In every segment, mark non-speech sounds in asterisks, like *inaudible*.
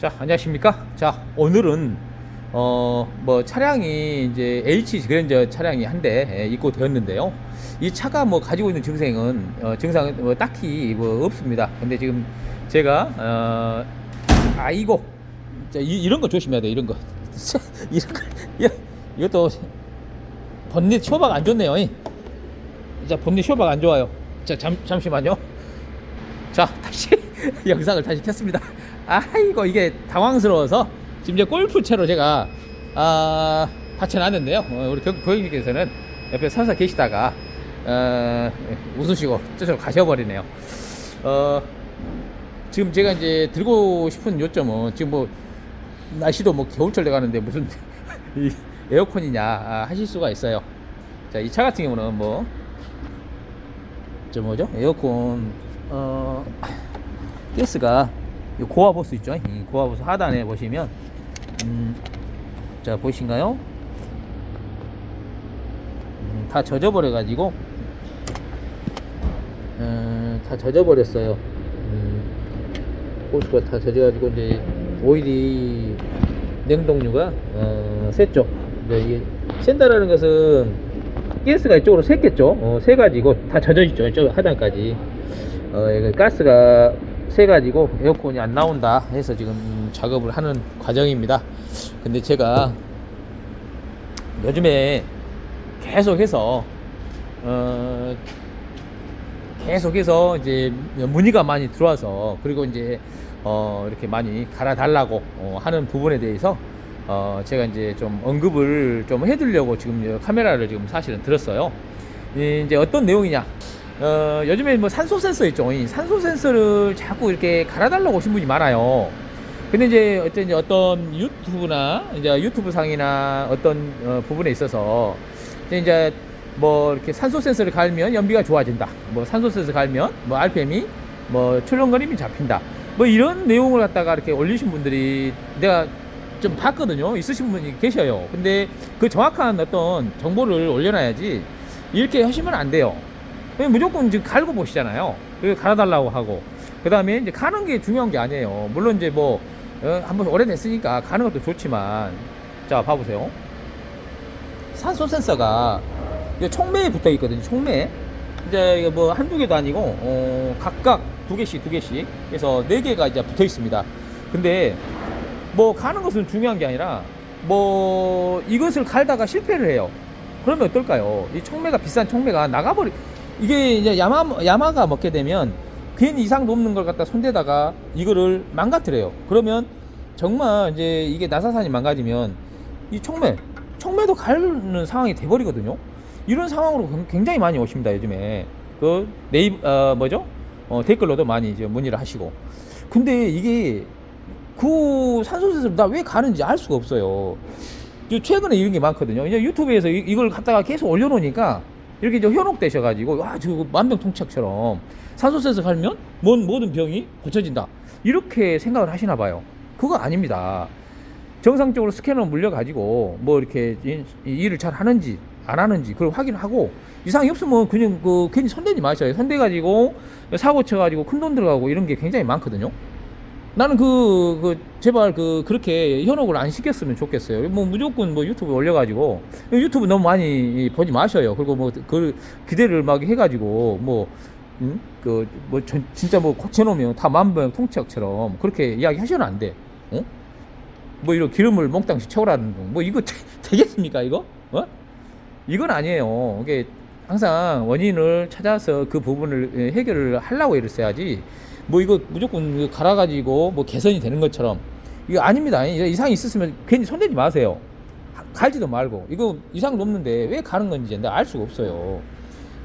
자, 안녕하십니까? 자, 오늘은 어, 뭐 차량이 이제 H 그랜저 차량이 한대 예, 입고 되었는데요. 이 차가 뭐 가지고 있는 증상은 어, 증상은 뭐 딱히 뭐 없습니다. 근데 지금 제가 어, 아이고, 자, 이, 이런 거 조심해야 돼. 이런 거, *laughs* 이런 거, 야, 이것도 본닛 쇼박 안 좋네요. 이. 자, 본닛 쇼박 안 좋아요. 자, 잠, 잠시만요. 자 다시 *laughs* 영상을 다시 켰습니다 아이고 이게 당황스러워서 지금 이제 골프채로 제가 아 받쳐놨는데요. 어, 우리 고- 고객님께서는 옆에 서서 계시다가 어, 웃으시고 저쪽으로 가셔버리네요. 어 지금 제가 이제 들고 싶은 요점은 지금 뭐 날씨도 뭐 겨울철 돼가는데 무슨 *laughs* 이 에어컨이냐 아, 하실 수가 있어요. 자 이 차 같은 경우는 뭐 저 뭐죠? 에어컨 어 *clears throat* 가스가 이 고압 호스 있죠? 이 고압 호스 하단에 보시면 음, 자 보이신가요? 음, 다 젖어버려 가지고 음, 다 젖어버렸어요. 음, 호스가 다 젖어가지고 이제 오일이 냉동류가 어, 샜죠. 이제 이게 샌다라는 것은 가스가 이쪽으로 샜겠죠. 어, 새 가지고 다 젖어 있죠. 이쪽 하단까지. 어, 가스가 새 가지고 에어컨이 안 나온다 해서 지금 작업을 하는 과정입니다. 근데 제가 요즘에 계속해서 어, 계속해서 이제 문의가 많이 들어와서 그리고 이제 어, 이렇게 많이 갈아달라고 어, 하는 부분에 대해서 어, 제가 이제 좀 언급을 좀 해드리려고 지금 카메라를 지금 사실은 들었어요. 이 이제 어떤 내용이냐? 어, 요즘에 뭐 산소 센서 있죠. 이 산소 센서를 자꾸 이렇게 갈아달라고 오신 분이 많아요. 근데 이제 어떤 이제 어떤 유튜브나 이제 유튜브 상이나 어떤 어, 부분에 있어서 이제 뭐 이렇게 산소 센서를 갈면 연비가 좋아진다. 뭐 산소 센서 갈면 뭐 RPM이 뭐 출렁거림이 잡힌다. 뭐 이런 내용을 갖다가 이렇게 올리신 분들이 내가 좀 봤거든요. 있으신 분이 계셔요. 근데 그 정확한 어떤 정보를 올려놔야지 이렇게 하시면 안 돼요. 무조건 지금 갈고 보시잖아요. 갈아달라고 하고. 그 다음에 이제 가는 게 중요한 게 아니에요. 물론 이제 뭐, 어, 한번 오래됐으니까 가는 것도 좋지만, 자, 봐보세요. 산소 센서가 이 총매에 붙어 있거든요. 총매. 이제 뭐 한두 개도 아니고, 어, 각각 두 개씩, 두 개씩. 그래서 네 개가 이제 붙어 있습니다. 근데 뭐 가는 것은 중요한 게 아니라, 뭐 이것을 갈다가 실패를 해요. 그러면 어떨까요? 이 총매가 비싼 총매가 나가버리 이게 이제 야마 야마가 먹게 되면 괜히 이상 높는 걸 갖다 손대다가 이거를 망가뜨려요. 그러면 정말 이제 이게 나사산이 망가지면 이 총매 총매도 가는 상황이 돼버리거든요. 이런 상황으로 굉장히 많이 오십니다 요즘에 그 네이버 어 뭐죠? 어 댓글로도 많이 이제 문의를 하시고 근데 이게 그 산소세를 나왜 가는지 알 수가 없어요. 요 최근에 이런 게 많거든요. 이제 유튜브에서 이, 이걸 갖다가 계속 올려놓으니까 이렇게 이제 현혹되셔가지고 와, 저 만병통치약처럼 산소세서 갈면 뭔 모든 병이 고쳐진다. 이렇게 생각을 하시나 봐요. 그거 아닙니다. 정상적으로 스캐너 물려가지고 뭐 이렇게 일을 잘 하는지 안 하는지 그걸 확인하고 이상이 없으면 그냥 그 괜히 손대지 마셔요. 손대가지고 사고 쳐가지고 큰 돈 들어가고 이런 게 굉장히 많거든요. 나는 그, 그, 제발 그, 그렇게 현혹을 안 시켰으면 좋겠어요. 뭐 무조건 뭐 유튜브에 올려가지고, 유튜브 너무 많이 보지 마셔요. 그리고 뭐, 그, 기대를 막 해가지고, 뭐, 음? 그, 뭐, 전, 진짜 뭐, 고쳐놓으면 다 만병 통치약처럼 그렇게 이야기 하셔는 안 돼. 어? 뭐, 이런 기름을 몽땅씩 채우라는 둥. 뭐, 이거 되, 되겠습니까, 이거? 어? 이건 아니에요. 이게 항상 원인을 찾아서 그 부분을 예, 해결을 하려고 써야지, 뭐 이거 무조건 갈아가지고 뭐 개선이 되는 것처럼 이거 아닙니다. 이- 이상이 있었으면 괜히 손대지 마세요. 하- 갈지도 말고 이거 이상 높는데 왜 가는 건지 내가 알 수가 없어요.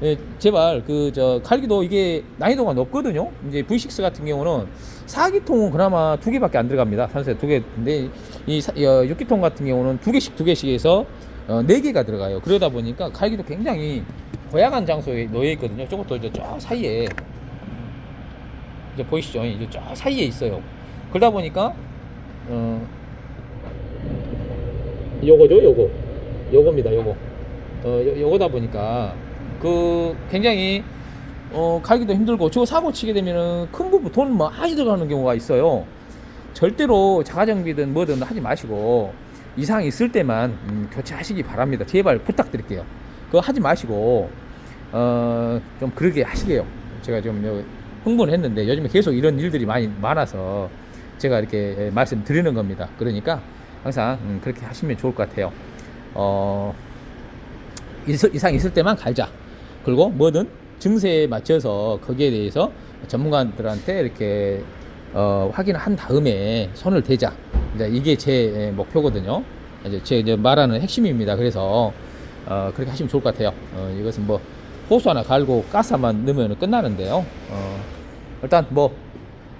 예, 제발 그저 갈기도 이게 난이도가 높거든요. 이제 V6 같은 경우는 4기통은 그나마 두 개밖에 안 들어갑니다. 산소에 두 개. 근데 이 사- 어, 6기통 같은 경우는 두 개씩 두 개씩 해서 어, 네 개가 들어가요. 그러다 보니까 갈기도 굉장히 고약한 장소에 놓여 있거든요. 저것도 이제 저 사이에 이제 보이시죠? 이제 저 사이에 있어요. 그러다 보니까 어 요거죠, 요거. 요겁니다, 요거. 어 요, 요거다 보니까 그 굉장히 어 갈기도 힘들고 저거 사고 치게 되면은 큰 부분 돈 많이 들어가는 경우가 있어요. 절대로 자가정비든 뭐든 하지 마시고 이상 있을 때만 음, 교체하시기 바랍니다. 제발 부탁드릴게요. 그거 하지 마시고 어, 좀 그러게 하시게요. 제가 좀 요- 흥분을 했는데 요즘에 계속 이런 일들이 많이 많아서 제가 이렇게 말씀드리는 겁니다. 그러니까 항상 음, 그렇게 하시면 좋을 것 같아요. 어, 있- 이상 있을 때만 갈자. 그리고 뭐든 증세에 맞춰서 거기에 대해서 전문가들한테 이렇게 어, 확인한 다음에 손을 대자. 이제 이게 제 목표거든요. 이제 제 이제 말하는 핵심입니다. 그래서 어, 그렇게 하시면 좋을 것 같아요. 어, 이것은 뭐 호수 하나 갈고 가스만 넣으면 끝나는데요. 어, 일단 뭐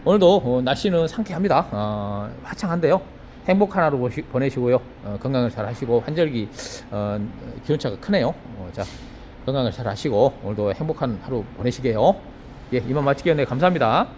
오늘도 어, 날씨는 상쾌합니다. 어, 화창한데요. 행복한 하루 보시, 보내시고요. 어, 건강을 잘 하시고 환절기 어, 기온차가 크네요. 어, 자 건강을 잘 하시고 오늘도 행복한 하루 보내시게요. 예, 이만 마치겠네요. 감사합니다.